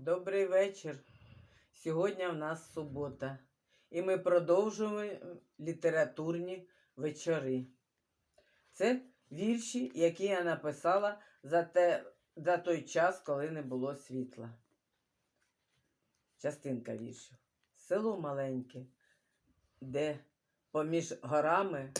Добрий вечір. Сьогодні в нас субота, і ми продовжуємо літературні вечори. Це вірші, які я написала за, те, за той час, коли не було світла. Частинка віршів. Село маленьке, де поміж горами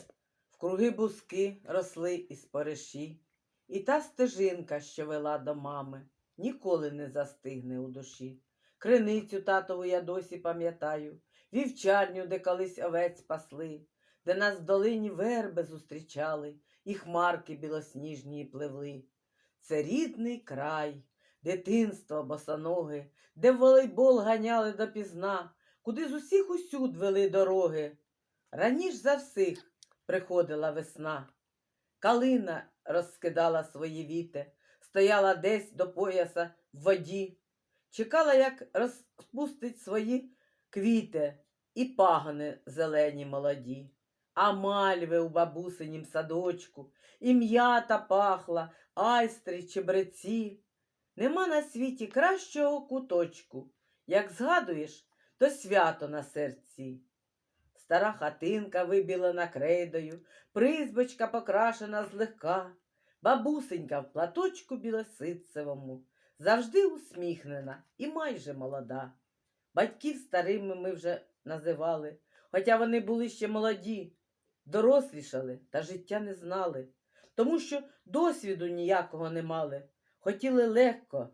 вкруги бузки росли і спориші, і та стежинка, що вела до мами ніколи не застигне у душі. Криницю татову я досі пам'ятаю, вівчарню, де колись овець пасли, де нас в долині верби зустрічали, і хмарки білосніжні пливли. Це рідний край, дитинство босоноги, де волейбол ганяли допізна, куди з усіх усюд вели дороги. Раніш за всіх приходила весна. Калина розкидала свої віти, стояла десь до пояса в воді, чекала, як розпустить свої квіти і пагони зелені молоді, а мальви у бабусинім садочку, і м'ята пахла, айстри, чебреці. Нема на світі кращого куточку. Як згадуєш, то свято на серці. Стара хатинка вибілена крейдою, призбочка покрашена злегка. Бабусенька в платочку білоситцевому, завжди усміхнена і майже молода. Батьків старими ми вже називали, хоча вони були ще молоді, дорослішали та життя не знали, тому що досвіду ніякого не мали, хотіли легко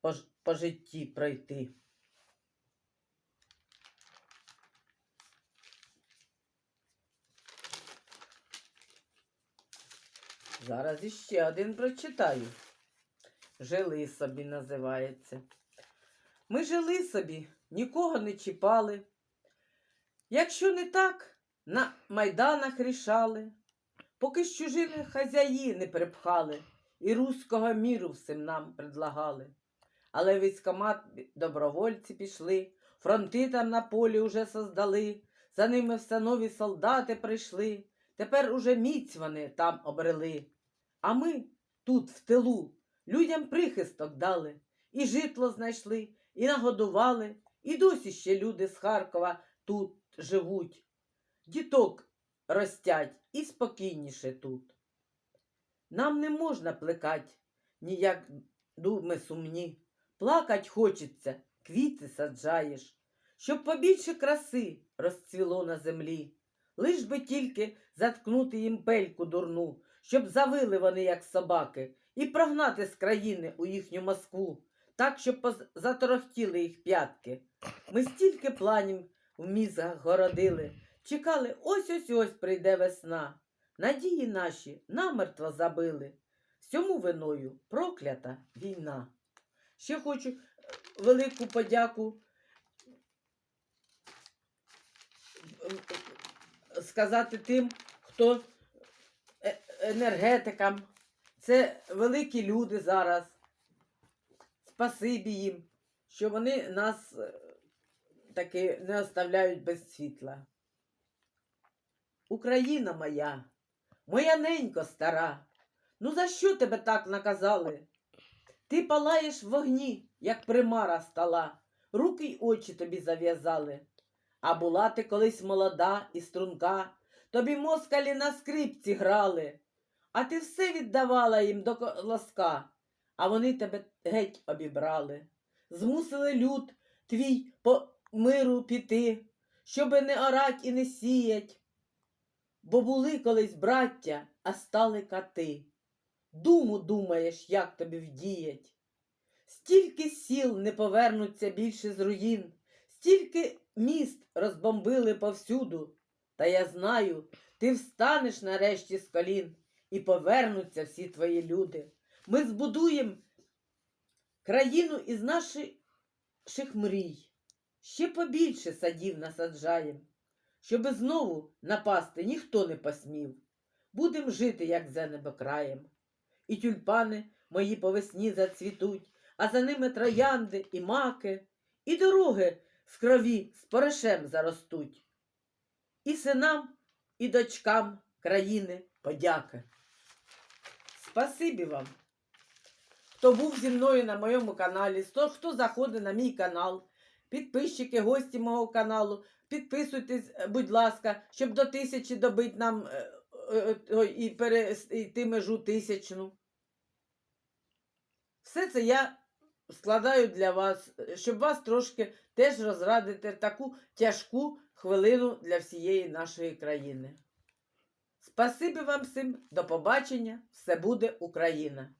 по, по житті пройти. Зараз іще один прочитаю. Жили собі називається. Ми жили собі, нікого не чіпали. Якщо не так, на майданах рішали, поки з чужини хазяї не припхали і руського міру всім нам предлагали. Але військомат добровольці пішли, фронти там на полі уже создали, за ними все нові солдати прийшли. Тепер уже міць вони там обрели. А ми тут, в тилу, людям прихисток дали, і житло знайшли, і нагодували, і досі ще люди з Харкова тут живуть. Діток ростять і спокійніше тут. Нам не можна плекать, ніяк думи сумні. Плакать хочеться, квіти саджаєш, щоб побільше краси розцвіло на землі. Лиш би тільки заткнути їм пельку дурну, щоб завили вони, як собаки, і прогнати з країни у їхню Москву, так, щоб заторохтіли їх п'ятки. Ми стільки планів в мізгах городили, чекали, ось ось ось прийде весна. Надії наші намертво забили. Всьому виною проклята війна. Ще хочу е, велику подяку е, сказати тим, хто е- енергетикам. Це великі люди зараз. Спасибі їм, що вони нас е, таки не оставляють без світла. Україна моя, моя ненько стара, ну за що тебе так наказали? Ти палаєш в вогні, як примара стала, руки й очі тобі зав'язали. А була ти колись молода і струнка, тобі москалі на скрипці грали, а ти все віддавала їм до колоска, а вони тебе геть обібрали. Змусили люд твій по миру піти, щоби не орать і не сіять. Бо були колись браття, а стали кати. Думу думаєш, як тобі вдіять. Стільки сіл не повернуться більше з руїн, стільки міст розбомбили повсюду. Та я знаю, ти встанеш нарешті з колін і повернуться всі твої люди. Ми збудуємо країну із наших мрій. Ще побільше садів насаджаєм, щоби знову напасти ніхто не посмів. Будем жити, як за небокраєм. І тюльпани мої по весні зацвітуть, а за ними троянди і маки, і дороги з крові з порошем заростуть. І синам, і дочкам країни подяка. Спасибі вам. хто був зі мною на моєму каналі, хто, заходить на мій канал, підписчики, гості мого каналу. Підписуйтесь, е, будь ласка, щоб до тисячі добити нам е, е, і перейти межу тисячну. Все це я складаю для вас, щоб вас трошки теж розрадити таку тяжку хвилину для всієї нашої країни. Спасибі вам всім, до побачення, все буде Україна!